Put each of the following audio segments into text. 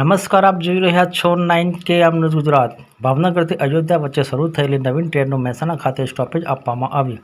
નમસ્કાર આપ જોઈ રહ્યા છો નાઇન કે આમનું ગુજરાત. ભાવનગરથી અયોધ્યા વચ્ચે શરૂ થયેલી નવીન ટ્રેનનું મહેસાણા ખાતે સ્ટોપેજ આપવામાં આવ્યું.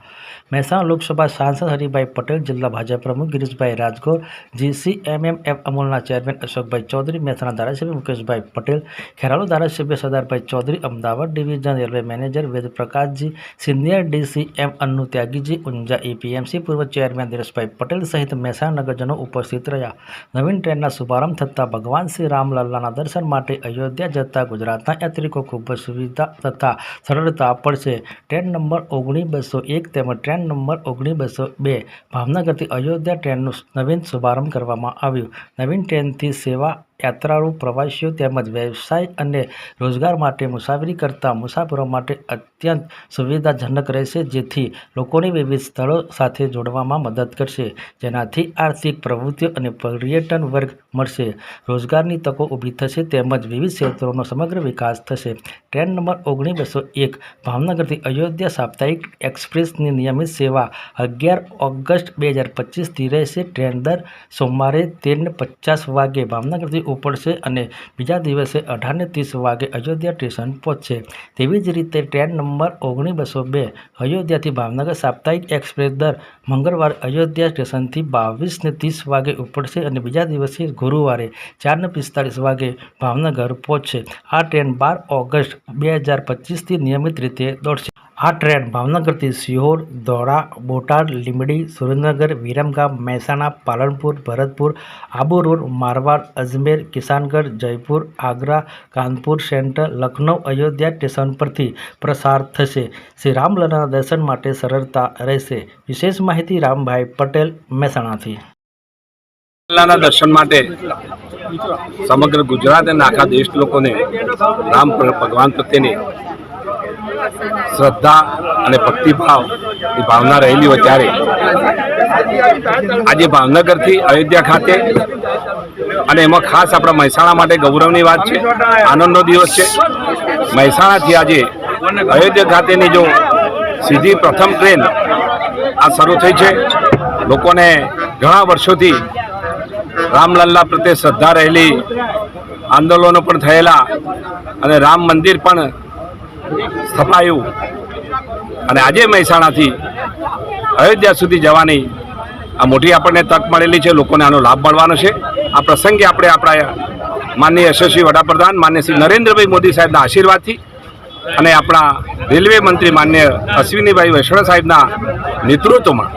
મહેસાણા લોકસભા સાંસદ હરિભાઈ પટેલ, જિલ્લા ભાજપ પ્રમુખ ગિરીશભાઈ રાજગોર, જીસીએમએમએફ અમૂલના ચેરમેન અશોકભાઈ ચૌધરી, મહેસાણા ધારાસભ્ય મુકેશભાઈ પટેલ, ખેરાલુ ધારાસભ્ય Sardarbhai Chaudhary, Ahmedabad division railway manager Ved Prakashji, senior DCM Annu Tyagiji, Unjha APMC પૂર્વ ચેરમેન દિનેશભાઈ પટેલ સહિત મહેસાણા નગરજનો ઉપસ્થિત રહ્યા. નવીન ટ્રેનના શુભારંભ થતાં ભગવાન શ્રી રામલલ્લાના દર્શન માટે અયોધ્યા જતા ગુજરાતના યાત્રિકો ખૂબ જ સુવિધા તથા સરળતા પડશે. ટ્રેન નંબર ઓગણીસ બસો એક તેમજ ટ્રેન નંબર ઓગણીસ બસો બે ભાવનગરથી અયોધ્યા ટ્રેનનું નવીન શુભારંભ કરવામાં આવ્યું. નવીન ટ્રેનથી સેવા યાત્રાળુ, પ્રવાસીઓ તેમજ વ્યવસાય અને રોજગાર માટે મુસાફરી કરતા મુસાફરો માટે અત્યંત સુવિધાજનક રહેશે, જેથી લોકોને વિવિધ સ્થળો સાથે જોડવામાં મદદ કરશે. જેનાથી આર્થિક પ્રવૃત્તિઓ અને પર્યટન વર્ગ મળશે. રોજગારની તકો ઊભી થશે તેમજ વિવિધ ક્ષેત્રોનો સમગ્ર વિકાસ થશે. ટ્રેન નંબર ઓગણીસ બસો એક, ભાવનગરથી અયોધ્યા સાપ્તાહિક એક્સપ્રેસની નિયમિત સેવા અગિયાર ઓગસ્ટ બે હજાર પચીસથી રહેશે. ટ્રેન દર સોમવારે તેરને પચાસ વાગે, ભાવનગરથી ઉપડશે અને બીજા દિવસે અઢારને ત્રીસ વાગે અયોધ્યા સ્ટેશન પહોંચશે. તેવી જ રીતે ટ્રેન નંબર ઓગણી બસો બે, અયોધ્યાથી ભાવનગર સાપ્તાહિક એક્સપ્રેસ દર મંગળવાર અયોધ્યા સ્ટેશનથી બાવીસને ત્રીસ વાગે ઉપડશે અને બીજા દિવસે ગુરુવારે ચારને પિસ્તાળીસ વાગે ભાવનગર પહોંચશે. આ ટ્રેન બાર ઓગસ્ટ બે હજાર પચીસથી નિયમિત રીતે દોડશે. આ ટ્રેન ભાવનગરથી સિહોર દોડા Botad, Limbdi, Surendranagar, Viramgam, Mehsana, Palanpur, Bharatpur, Abu road, Marwar, Ajmer, Kishangarh, Jaipur, Agra, Kanpur central Lucknow Ayodhya station પરથી પ્રસાર થશે. શ્રી રામલલાના દર્શન માટે સરળતા રહેશે. વિશેષ માહિતી રામભાઈ પટેલ, મહેસાણાથી. અલ્લાહના દર્શન માટે સમગ્ર ગુજરાત અને આખા દેશ લોકોને રામ ભગવાન પ્રત્યેની શ્રદ્ધા અને ભક્તિભાવ એ ભાવના રહેલી હોય ત્યારે. આજે ભાવનગરથી અયોધ્યા ખાતે અને એમાં ખાસ આપણા મહેસાણા માટે ગૌરવની વાત છે, આનંદનો દિવસ છે. મહેસાણાથી આજે અયોધ્યા ખાતેની જો સીધી પ્રથમ ટ્રેન આ શરૂ થઈ છે. લોકોને ઘણા વર્ષોથી રામલલ્લા પ્રત્યે શ્રદ્ધા રહેલી, આંદોલનો પણ થયેલા અને રામ મંદિર પણ સ્થપાયું. અને આજે મહેસાણાથી અયોધ્યા સુધી જવાની આ મોટી આપણને તક મળેલી છે. લોકોને આનો લાભ મળવાનો છે. આ પ્રસંગે આપણે આપણા માનનીય યશસ્વી વડાપ્રધાન માન્ય શ્રી નરેન્દ્રભાઈ મોદી સાહેબના આશીર્વાદથી અને આપણા રેલવે મંત્રી માન્ય અશ્વિનીભાઈ વૈષ્ણવ સાહેબના નેતૃત્વમાં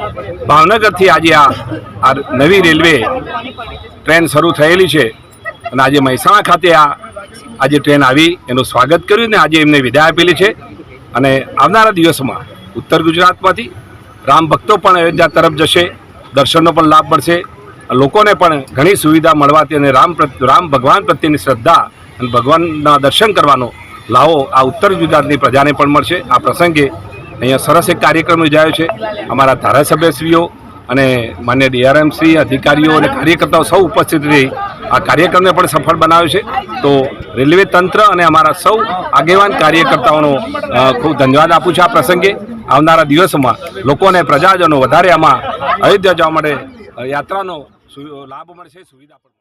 ભાવનગરથી આજે આ નવી રેલવે ટ્રેન શરૂ થયેલી છે. અને આજે મહેસાણા ખાતે આ આજે ટ્રેન આવી, એનું સ્વાગત કર્યું ને આજે એમને વિદાય આપેલી છે. અને આવનારા દિવસમાં ઉત્તર ગુજરાતમાંથી રામ ભક્તો પણ અયોધ્યા તરફ જશે, દર્શનનો પણ લાભ મળશે. લોકોને પણ ઘણી સુવિધા મળવાથી અને રામ રામ ભગવાન પ્રત્યેની શ્રદ્ધા અને ભગવાનના દર્શન કરવાનો લાવો આ ઉત્તર ગુજરાતની પ્રજાને પણ મળશે. આ પ્રસંગે અહીંયા સરસ એક કાર્યક્રમ યોજાયો છે. અમારા ધારાસભ્યશ્રીઓ અને માન્ય ડીઆરએમસી અધિકારીઓ અને કાર્યકર્તાઓ સૌ ઉપસ્થિત રહી આ કાર્યક્રમને પણ સફળ બનાવ્યો છે. તો રેલવે તંત્ર અને અમારા સૌ આગેવાન કાર્યકર્તાઓનો ખૂબ ધન્યવાદ આપું છું આ પ્રસંગે. આવનારા દિવસોમાં લોકોને પ્રજાજનો વધારે આમાં અયોધ્યા જવા માટે યાત્રાનો લાભ મળશે, સુવિધા પણ